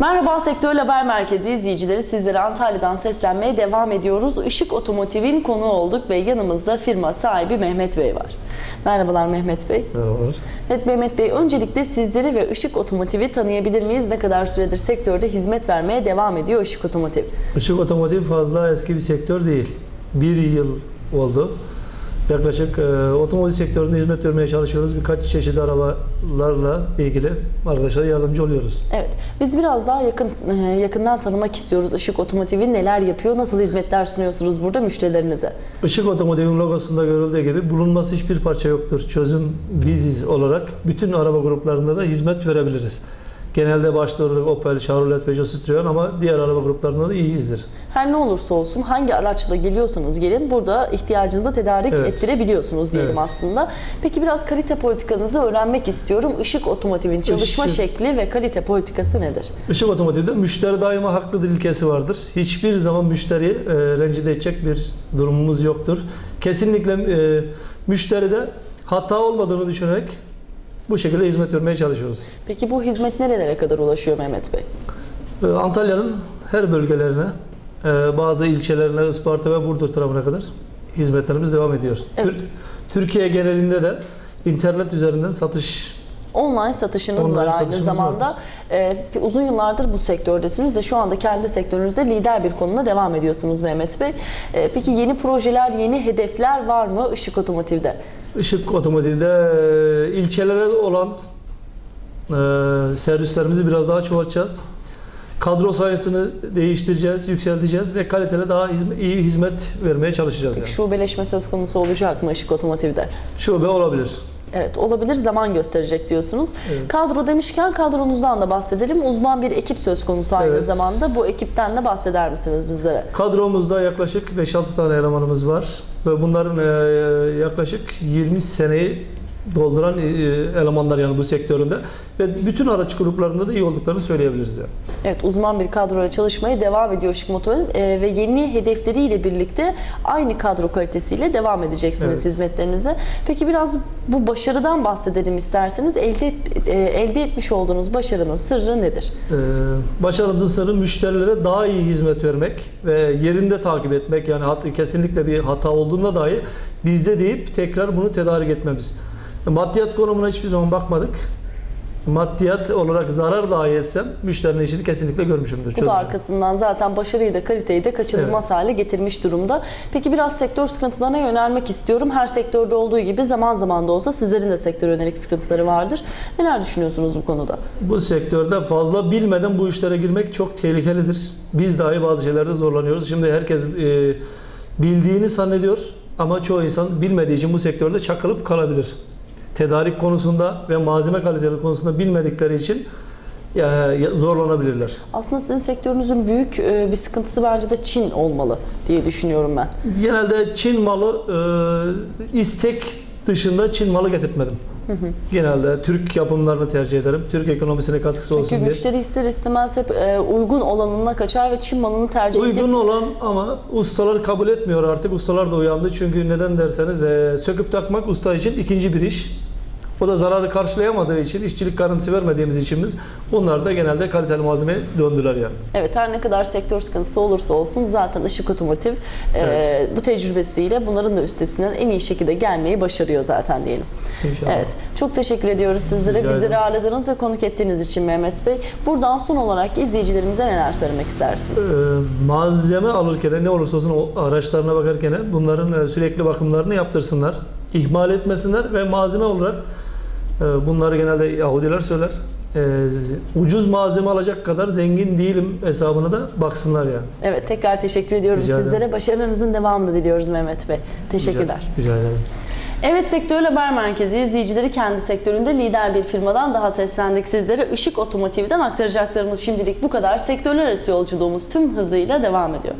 Merhaba Sektör Haber Merkezi izleyicileri sizlere Antalya'dan seslenmeye devam ediyoruz. Işık Otomotiv'in konuğu olduk ve yanımızda firma sahibi Mehmet Bey var. Merhabalar Mehmet Bey. Merhabalar. Evet Mehmet Bey öncelikle sizleri ve Işık Otomotiv'i tanıyabilir miyiz? Ne kadar süredir sektörde hizmet vermeye devam ediyor Işık Otomotiv? Işık otomotiv fazla eski bir sektör değil. Bir yıl oldu. Yaklaşık e, otomotiv sektöründe hizmet vermeye çalışıyoruz. Birkaç çeşitli arabalarla ilgili arkadaşlara yardımcı oluyoruz. Evet, biz biraz daha yakın e, yakından tanımak istiyoruz. Işık Otomotiv'i neler yapıyor, nasıl hizmetler sunuyorsunuz burada müşterilerinize? Işık otomotivin logosunda görüldüğü gibi bulunması hiçbir parça yoktur. Çözüm biziz olarak bütün araba gruplarında da hizmet verebiliriz. Genelde başta olarak Opel, Chevrolet, Peugeot, Citroen ama diğer araba gruplarında da iyiyizdir. Her ne olursa olsun hangi araçla geliyorsanız gelin burada ihtiyacınızı tedarik Evet. ettirebiliyorsunuz diyelim Evet. aslında. Peki biraz kalite politikanızı öğrenmek istiyorum. Işık Otomotiv'in çalışma Işık- şekli ve kalite politikası nedir? Işık otomotivde müşteri daima haklıdır ilkesi vardır. Hiçbir zaman müşteriyi e, rencide edecek bir durumumuz yoktur. Kesinlikle e, müşteride hata olmadığını düşünerek bu şekilde hizmet vermeye çalışıyoruz. Peki bu hizmet nerelere kadar ulaşıyor Mehmet Bey? E, Antalya'nın her bölgelerine, e, bazı ilçelerine, Isparta ve Burdur tarafına kadar hizmetlerimiz devam ediyor. Evet. Tür- Türkiye genelinde de internet üzerinden satış Online satışınız Online var aynı satışımız zamanda. Ee, uzun yıllardır bu sektördesiniz ve şu anda kendi sektörünüzde lider bir konumda devam ediyorsunuz Mehmet Bey. Ee, peki yeni projeler, yeni hedefler var mı Işık Otomotiv'de? Işık Otomotiv'de e, ilçelere olan e, servislerimizi biraz daha çoğaltacağız. Kadro sayısını değiştireceğiz, yükselteceğiz ve kaliteli daha hizmet, iyi hizmet vermeye çalışacağız. Yani. Şubeleşme söz konusu olacak mı Işık Otomotiv'de? Şube olabilir. Evet olabilir zaman gösterecek diyorsunuz. Kadro demişken kadronuzdan da bahsedelim. Uzman bir ekip söz konusu aynı Evet. zamanda. Bu ekipten de bahseder misiniz bizlere? Kadromuzda yaklaşık 5-6 tane elemanımız var ve bunların e, yaklaşık 20 seneyi dolduran e, elemanlar yani bu sektöründe ve bütün araç gruplarında da iyi olduklarını söyleyebiliriz yani. Evet uzman bir kadroyla çalışmaya devam ediyor Işık Motor Ee, ve yeni hedefleriyle birlikte aynı kadro kalitesiyle devam edeceksiniz Evet. hizmetlerinize. Peki biraz bu başarıdan bahsedelim isterseniz. Elde, et- e, elde etmiş olduğunuz başarının sırrı nedir? Ee, Başarımızın sırrı müşterilere daha iyi hizmet vermek ve yerinde takip etmek. Yani hat, kesinlikle bir hata olduğunda dahi bizde deyip tekrar bunu tedarik etmemiz. Maddiyat konumuna hiçbir zaman bakmadık. Maddiyat olarak zarar dahi etsem müşterinin işini kesinlikle görmüşümdür. Bu da arkasından zaten başarıyı da kaliteyi de kaçınılmaz hale getirmiş durumda. Peki biraz sektör sıkıntılarına yönelmek istiyorum. Her sektörde olduğu gibi zaman zaman da olsa sizlerin de sektör yönelik sıkıntıları vardır. Neler düşünüyorsunuz bu konuda? Bu sektörde fazla bilmeden bu işlere girmek çok tehlikelidir. Biz dahi bazı şeylerde zorlanıyoruz. Şimdi herkes e, bildiğini zannediyor ama çoğu insan bilmediği için bu sektörde çakılıp kalabilir. Tedarik konusunda ve malzeme kaliteleri konusunda bilmedikleri için e, zorlanabilirler. Aslında sizin sektörünüzün büyük e, bir sıkıntısı bence de Çin olmalı diye düşünüyorum ben. Genelde Çin malı e, istek dışında Çin malı getirtmedim. Genelde Türk yapımlarını tercih ederim. Türk ekonomisine katkısı Çünkü olsun diye. müşteri ister istemez hep uygun olanına kaçar ve Çin malını tercih edip Uygun olan ama ustalar kabul etmiyor artık. Ustalar da uyandı. Çünkü neden derseniz söküp takmak usta için ikinci bir iş. O da zararı karşılayamadığı için, işçilik garantisi vermediğimiz için biz onlar da genelde kaliteli malzeme döndüler yani. Evet her ne kadar sektör sıkıntısı olursa olsun zaten Işık Otomotiv e, Evet. bu tecrübesiyle bunların da üstesinden en iyi şekilde gelmeyi başarıyor zaten diyelim. İnşallah. Evet çok teşekkür ediyoruz sizlere. Rica Bizleri ağırladığınız ve konuk ettiğiniz için Mehmet Bey. Buradan son olarak izleyicilerimize neler söylemek istersiniz? Ee, malzeme alırken ne olursa olsun o araçlarına bakarken bunların e, sürekli bakımlarını yaptırsınlar. ihmal etmesinler ve malzeme olarak e, bunları genelde Yahudiler söyler. e, ucuz malzeme alacak kadar zengin değilim hesabına da baksınlar yani. Evet tekrar teşekkür ediyorum Rica ederim. sizlere. Başarılarınızın devamını diliyoruz Mehmet Bey. Teşekkürler. Rica ederim. Evet Sektör Haber Merkezi izleyicileri kendi sektöründe lider bir firmadan daha seslendik sizlere. Işık Otomotiv'den aktaracaklarımız şimdilik bu kadar. Sektörler arası yolculuğumuz tüm hızıyla devam ediyor.